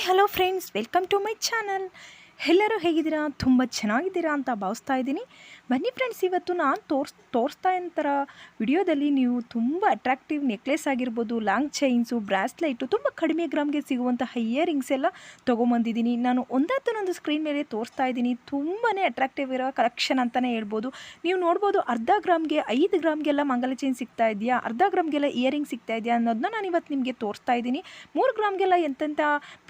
hi hello friends welcome to my channel ಎಲ್ಲರೂ ಹೇಗಿದ್ದೀರಾ? ತುಂಬ ಚೆನ್ನಾಗಿದ್ದೀರಾ ಅಂತ ಭಾವಿಸ್ತಾ ಇದ್ದೀನಿ. ಬನ್ನಿ ಫ್ರೆಂಡ್ಸ್ ಇವತ್ತು ನಾನು ತೋರ್ಸ್, ತೋರಿಸ್ತಾ ಇರೋ ವಿಡಿಯೋದಲ್ಲಿ ನೀವು ತುಂಬ ಅಟ್ರಾಕ್ಟಿವ್ ನೆಕ್ಲೆಸ್ ಆಗಿರ್ಬೋದು ಲಾಂಗ್ ಚೈನ್ಸು ಬ್ರಾಸ್ಲೈಟು ತುಂಬ ಕಡಿಮೆ ಗ್ರಾಮ್ಗೆ ಸಿಗುವಂತಹ ಇಯರಿಂಗ್ಸ್ ಎಲ್ಲ ತೊಗೊಂಬಂದಿದ್ದೀನಿ. ನಾನು ಒಂದೊಂದು ಸ್ಕ್ರೀನ್ ಮೇಲೆ ತೋರಿಸ್ತಾ ಇದ್ದೀನಿ. ತುಂಬಾ ಅಟ್ರಾಕ್ಟಿವ್ ಇರೋ ಕಲೆಕ್ಷನ್ ಅಂತಲೇ ಹೇಳ್ಬೋದು. ನೀವು ನೋಡ್ಬೋದು ಅರ್ಧ ಗ್ರಾಮ್ಗೆ ಐದು ಗ್ರಾಮ್ಗೆಲ್ಲ ಮಂಗಲ ಚೈನ್ ಸಿಗ್ತಾ ಇದೆಯಾ? ಅರ್ಧ ಗ್ರಾಮ್ಗೆಲ್ಲ ಇಯರಿಂಗ್ ಸಿಗ್ತಾ ಇದೆಯಾ? ಅನ್ನೋದನ್ನ ನಾನು ಇವತ್ತು ನಿಮಗೆ ತೋರಿಸ್ತಾ ಇದ್ದೀನಿ. ಮೂರು ಗ್ರಾಮ್ಗೆಲ್ಲ ಎಂತೆಂಥ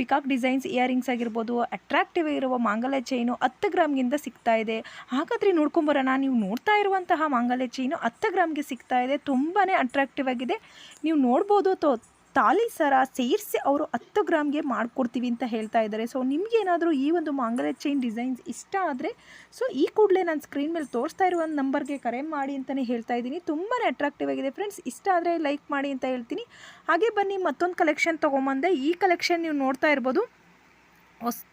ಪಿಕಾಕ್ ಡಿಸೈನ್ಸ್ ಇಯರಿಂಗ್ಸ್ ಆಗಿರ್ಬೋದು ಅಟ್ರಾಕ್ಟಿವ್ ಇರುವ ಮಾಂಗಲ್ಯ ಚೈನು ಹತ್ತು ಗ್ರಾಮ್ಗಿಂತ ಸಿಗ್ತಾ ಇದೆ. ಹಾಗಾದರೆ ನೋಡ್ಕೊಂಬರೋಣ, ನೀವು ನೋಡ್ತಾ ಇರುವಂತಹ ಮಾಂಗಲ್ಯ ಚೈನು ಹತ್ತು ಗ್ರಾಮ್ಗೆ ಸಿಗ್ತಾ ಇದೆ. ತುಂಬಾ ಅಟ್ರಾಕ್ಟಿವ್ ಆಗಿದೆ. ನೀವು ನೋಡ್ಬೋದು ತೋ ತಾಲಿ ಸರ ಸೇರಿಸಿ ಅವರು ಹತ್ತು ಗ್ರಾಮ್ಗೆ ಮಾಡಿಕೊಡ್ತೀವಿ ಅಂತ ಹೇಳ್ತಾ ಇದ್ದಾರೆ. ಸೊ ನಿಮಗೇನಾದರೂ ಈ ಒಂದು ಮಾಂಗಲ್ಯ ಚೈನ್ ಡಿಸೈನ್ಸ್ ಇಷ್ಟ ಆದರೆ ಸೊ ಈ ಕೂಡಲೇ ನಾನು ಸ್ಕ್ರೀನ್ ಮೇಲೆ ತೋರಿಸ್ತಾ ಇರುವ ನಂಬರ್ಗೆ ಕರೆ ಮಾಡಿ ಅಂತಲೇ ಹೇಳ್ತಾ ಇದ್ದೀನಿ. ತುಂಬಾ ಅಟ್ರಾಕ್ಟಿವ್ ಆಗಿದೆ ಫ್ರೆಂಡ್ಸ್ ಇಷ್ಟ ಆದರೆ ಲೈಕ್ ಮಾಡಿ ಅಂತ ಹೇಳ್ತೀನಿ. ಹಾಗೆ ಬನ್ನಿ, ಮತ್ತೊಂದು ಕಲೆಕ್ಷನ್ ತೊಗೊಂಬಂದೆ. ಈ ಕಲೆಕ್ಷನ್ ನೀವು ನೋಡ್ತಾ ಇರ್ಬೋದು.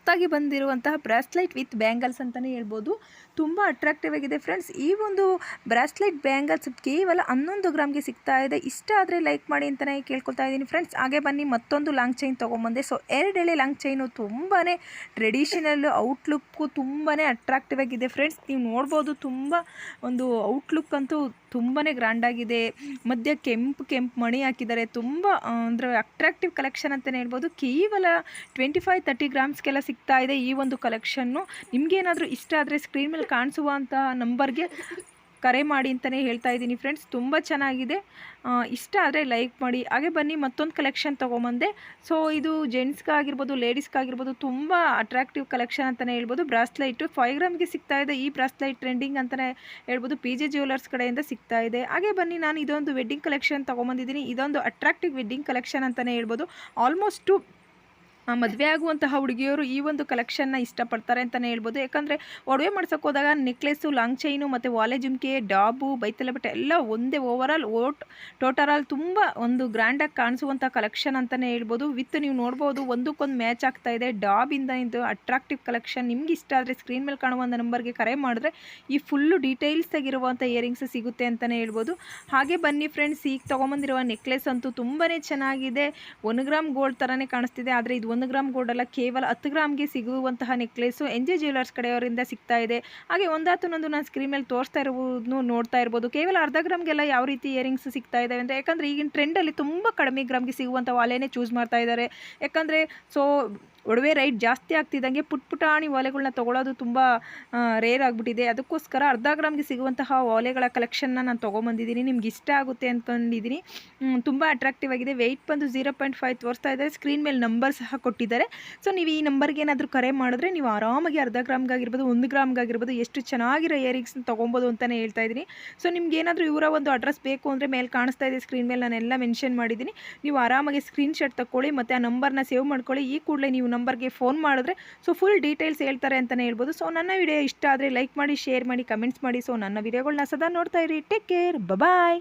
ಹೊಸ್ದಾಗಿ ಬಂದಿರುವಂತಹ ಬ್ರಾಸ್ಲೈಟ್ ವಿತ್ ಬ್ಯಾಂಗಲ್ಸ್ ಅಂತಲೇ ಹೇಳ್ಬೋದು. ತುಂಬ ಅಟ್ರಾಕ್ಟಿವ್ ಆಗಿದೆ ಫ್ರೆಂಡ್ಸ್ ಈ ಒಂದು ಬ್ರಾಸ್ಲೈಟ್ ಬ್ಯಾಂಗಲ್ಸ್ ಕೇವಲ ಹನ್ನೊಂದು ಗ್ರಾಮ್ಗೆ ಸಿಗ್ತಾ ಇದೆ. ಇಷ್ಟ ಆದರೆ ಲೈಕ್ ಮಾಡಿ ಅಂತಲೇ ಕೇಳ್ಕೊತಾ ಇದ್ದೀನಿ ಫ್ರೆಂಡ್ಸ್ ಹಾಗೆ ಬನ್ನಿ, ಮತ್ತೊಂದು ಲಾಂಗ್ ಚೈನ್ ತೊಗೊಂಬಂದೆ. ಸೊ ಎರಡೆಳೆ ಲಾಂಗ್ ಚೈನು ತುಂಬಾ ಟ್ರೆಡಿಷನಲ್ ಔಟ್ಲುಕ್ಕು ತುಂಬಾ ಅಟ್ರಾಕ್ಟಿವ್ ಆಗಿದೆ ಫ್ರೆಂಡ್ಸ್ ನೀವು ನೋಡ್ಬೋದು ತುಂಬ ಒಂದು ಔಟ್ಲುಕ್ ಅಂತೂ ತುಂಬಾ ಗ್ರ್ಯಾಂಡಾಗಿದೆ ಮಧ್ಯ ಕೆಂಪು ಕೆಂಪು ಮಣಿ ಹಾಕಿದ್ದಾರೆ. ತುಂಬ ಅಂದರೆ ಅಟ್ರಾಕ್ಟಿವ್ ಕಲೆಕ್ಷನ್ ಅಂತಲೇ ಹೇಳ್ಬೋದು. ಕೇವಲ ಟ್ವೆಂಟಿ ಫೈವ್ ತರ್ಟಿ ಗ್ರಾಮ್ಸ್ಗೆಲ್ಲ ಸಿಗ್ತಾ ಇದೆ ಈ ಒಂದು ಕಲೆಕ್ಷನ್ನು ನಿಮಗೇನಾದರೂ ಇಷ್ಟ ಆದರೆ ಸ್ಕ್ರೀನ್ ಮೇಲೆ ಕಾಣಿಸುವಂತಹ ನಂಬರ್ಗೆ ಕರೆ ಮಾಡಿ ಅಂತಲೇ ಹೇಳ್ತಾ ಇದ್ದೀನಿ ಫ್ರೆಂಡ್ಸ್ ತುಂಬ ಚೆನ್ನಾಗಿದೆ. ಇಷ್ಟ ಆದರೆ ಲೈಕ್ ಮಾಡಿ. ಹಾಗೆ ಬನ್ನಿ, ಮತ್ತೊಂದು ಕಲೆಕ್ಷನ್ ತೊಗೊಂಬಂದೆ. ಸೊ ಇದು ಜೆಂಟ್ಸ್ಗಾಗಿರ್ಬೋದು ಲೇಡೀಸ್ಗಾಗಿರ್ಬೋದು ತುಂಬ ಅಟ್ರಾಕ್ಟಿವ್ ಕಲೆಕ್ಷನ್ ಅಂತಲೇ ಹೇಳ್ಬೋದು. ಬ್ರಾಸ್ಲೈಟು ಫೈವ್ ಗ್ರಾಮ್ಗೆ ಸಿಗ್ತಾ ಇದೆ. ಈ ಬ್ರಾಸ್ಲೈಟ್ ಟ್ರೆಂಡಿಂಗ್ ಅಂತಲೇ ಹೇಳ್ಬೋದು. ಪಿ ಜೆ ಜ್ಯುವೆಲರ್ಸ್ ಕಡೆಯಿಂದ ಸಿಗ್ತಾ ಇದೆ. ಹಾಗೆ ಬನ್ನಿ, ನಾನು ಇದೊಂದು ವೆಡ್ಡಿಂಗ್ ಕಲೆಕ್ಷನ್ ತೊಗೊಂಬಂದಿದ್ದೀನಿ. ಇದೊಂದು ಅಟ್ರಾಕ್ಟಿವ್ ವೆಡ್ಡಿಂಗ್ ಕಲೆಕ್ಷನ್ ಅಂತಲೇ ಹೇಳ್ಬೋದು. ಆಲ್ಮೋಸ್ಟು ಮದುವೆ ಆಗುವಂತಹ ಹುಡುಗಿಯರು ಈ ಒಂದು ಕಲೆಕ್ಷನ್ನ ಇಷ್ಟಪಡ್ತಾರೆ ಅಂತಲೇ ಹೇಳ್ಬೋದು. ಯಾಕಂದರೆ ಒಡವೆ ಮಾಡ್ಸೋಕೆ ಹೋದಾಗ ನೆಕ್ಲೆಸ್ಸು ಲಾಂಗ್ ಚೈನು ಮತ್ತು ವಾಲೆ ಜುಮ್ಕೆ, ಡಾಬು, ಬೈತಲೆ ಬಟ್ಟೆ ಎಲ್ಲ ಒಂದೇ ಓವರಾಲ್ ಓಟ್ ಟೋಟರಾಲ್ ತುಂಬ ಒಂದು ಗ್ರ್ಯಾಂಡಾಗಿ ಕಾಣಿಸುವಂಥ ಕಲೆಕ್ಷನ್ ಅಂತಲೇ ಹೇಳ್ಬೋದು. ವಿತ್ ನೀವು ನೋಡ್ಬೋದು ಒಂದಕ್ಕೊಂದು ಮ್ಯಾಚ್ ಆಗ್ತಾ ಇದೆ. ಡಾಬಿಂದ ಇದು ಅಟ್ರಾಕ್ಟಿವ್ ಕಲೆಕ್ಷನ್ ನಿಮ್ಗೆ ಇಷ್ಟ ಆದರೆ ಸ್ಕ್ರೀನ್ ಮೇಲೆ ಕಾಣುವಂಥ ನಂಬರ್ಗೆ ಕರೆ ಮಾಡಿದ್ರೆ ಈ ಫುಲ್ಲು ಡೀಟೇಲ್ಸ್ ಆಗಿರುವಂಥ ಇಯರಿಂಗ್ಸ್ ಸಿಗುತ್ತೆ ಅಂತಲೇ ಹೇಳ್ಬೋದು. ಹಾಗೆ ಬನ್ನಿ ಫ್ರೆಂಡ್ಸ್ ಈಗ ತೊಗೊಂಬಂದಿರುವ ನೆಕ್ಲೆಸ್ ಅಂತೂ ತುಂಬಾ ಚೆನ್ನಾಗಿದೆ. ಒನ್ ಗ್ರಾಮ್ ಗೋಲ್ಡ್ ಥರನೇ ಕಾಣಿಸ್ತಿದೆ. ಆದರೆ ಇದು ಒಂದು ಗ್ರಾಮ್ ಗೋಲ್ಡ್ ಅಲ್ಲ ಕೇವಲ ಹತ್ತು ಗ್ರಾಮ್ಗೆ ಸಿಗುವಂತಹ ನೆಕ್ಲೆಸ್ಸು ಎನ್ ಜೆ ಜ್ಯುವೆಲರ್ಸ್ ಕಡೆಯವರಿಂದ ಸಿಗ್ತಾ ಇದೆ. ಹಾಗೆ ಒಂದಾತನೊಂದು ನಾನು ಸ್ಕ್ರೀನ್ ಮೇಲೆ ತೋರಿಸ್ತಾ ಇರುವುದನ್ನು ನೋಡ್ತಾ ಇರ್ಬೋದು. ಕೇವಲ ಅರ್ಧ ಗ್ರಾಮ್ಗೆಲ್ಲ ಯಾವ ರೀತಿ ಇಯರಿಂಗ್ಸ್ ಸಿಗ್ತಾ ಇದ್ದಾವೆ ಅಂತ ಯಾಕಂದರೆ ಈಗಿನ ಟ್ರೆಂಡಲ್ಲಿ ತುಂಬ ಕಡಿಮೆ ಗ್ರಾಮ್ಗೆ ಸಿಗುವಂಥ ವಾಲೆನೇ ಚೂಸ್ ಮಾಡ್ತಾ ಇದ್ದಾರೆ. ಯಾಕಂದರೆ ಸೊ ಒಡವೆ ರೈಟ್ ಜಾಸ್ತಿ ಆಗ್ತಿದ್ದಂಗೆ ಪುಟ್ ಪುಟಾಣಿ ಓಲೆಗಳನ್ನ ತೊಗೊಳೋದು ತುಂಬ ರೇರ್ ಆಗಿಬಿಟ್ಟಿದೆ. ಅದಕ್ಕೋಸ್ಕರ ಅರ್ಧ ಗ್ರಾಮ್ಗೆ ಸಿಗುವಂತಹ ಓಲೆಗಳ ಕಲೆಕ್ಷನ್ನ ನಾನು ತೊಗೊಂಬಂದಿದ್ದೀನಿ. ನಿಮ್ಗೆ ಇಷ್ಟ ಆಗುತ್ತೆ ಅಂದ್ಕೊಂಡಿದ್ದೀನಿ ತುಂಬ ಅಟ್ರಾಕ್ಟಿವ್ ಆಗಿದೆ. ವೆಯ್ಟ್ ಬಂದು ಝೀರೋ ಪಾಯಿಂಟ್ ಫೈವ್ ತೋರಿಸ್ತಾ ಇದ್ದಾರೆ. ಸ್ಕ್ರೀನ್ ಮೇಲೆ ನಂಬರ್ ಸಹ ಕೊಟ್ಟಿದ್ದಾರೆ. ಸೊ ನೀವು ಈ ನಂಬರ್ಗೆ ಏನಾದರೂ ಕರೆ ಮಾಡಿದ್ರೆ ನೀವು ಆರಾಮಾಗಿ ಅರ್ಧ ಗ್ರಾಮ್ಗಾಗಿರ್ಬೋದು, ಒಂದು ಗ್ರಾಮ್ಗಾಗಿರ್ಬೋದು ಎಷ್ಟು ಚೆನ್ನಾಗಿರೋ ಇಯರಿಂಗ್ಸ್ನ ತೊಗೊಬೋದು ಅಂತಲೇ ಹೇಳ್ತಾ ಇದ್ದೀನಿ. ಸೊ ನಿಮ್ಗೆ ಏನಾದರೂ ಇವರ ಒಂದು ಅಡ್ರೆಸ್ ಬೇಕು ಅಂದರೆ ಮೇಲೆ ಕಾಣಿಸ್ತಾ ಇದೆ ಸ್ಕ್ರೀನ್ ಮೇಲೆ ನಾನೆಲ್ಲ ಮೆನ್ಷನ್ ಮಾಡಿದ್ದೀನಿ. ನೀವು ಆರಾಮಾಗಿ ಸ್ಕ್ರೀನ್ ಶಟ್ ತಗೊಳ್ಳಿ ಮತ್ತು ಆ ನಂಬರ್ನ ಸೇವ್ ಮಾಡ್ಕೊಳ್ಳಿ. ಈ ಕೂಡಲೇ ನೀವು ನಂಬರ್ಗೆ ಫೋನ್ ಮಾಡಿದ್ರೆ ಸೊ ಫುಲ್ ಡೀಟೇಲ್ಸ್ ಹೇಳ್ತಾರೆ ಅಂತಲೇ ಹೇಳ್ಬೋದು. ಸೊ ನನ್ನ ವಿಡಿಯೋ ಇಷ್ಟ ಆದರೆ ಲೈಕ್ ಮಾಡಿ, ಶೇರ್ ಮಾಡಿ, ಕಮೆಂಟ್ಸ್ ಮಾಡಿ. ಸೊ ನನ್ನ ವಿಡಿಯೋಗಳನ್ನ ಸದಾ ನೋಡ್ತಾ ಇರಿ. Take care bye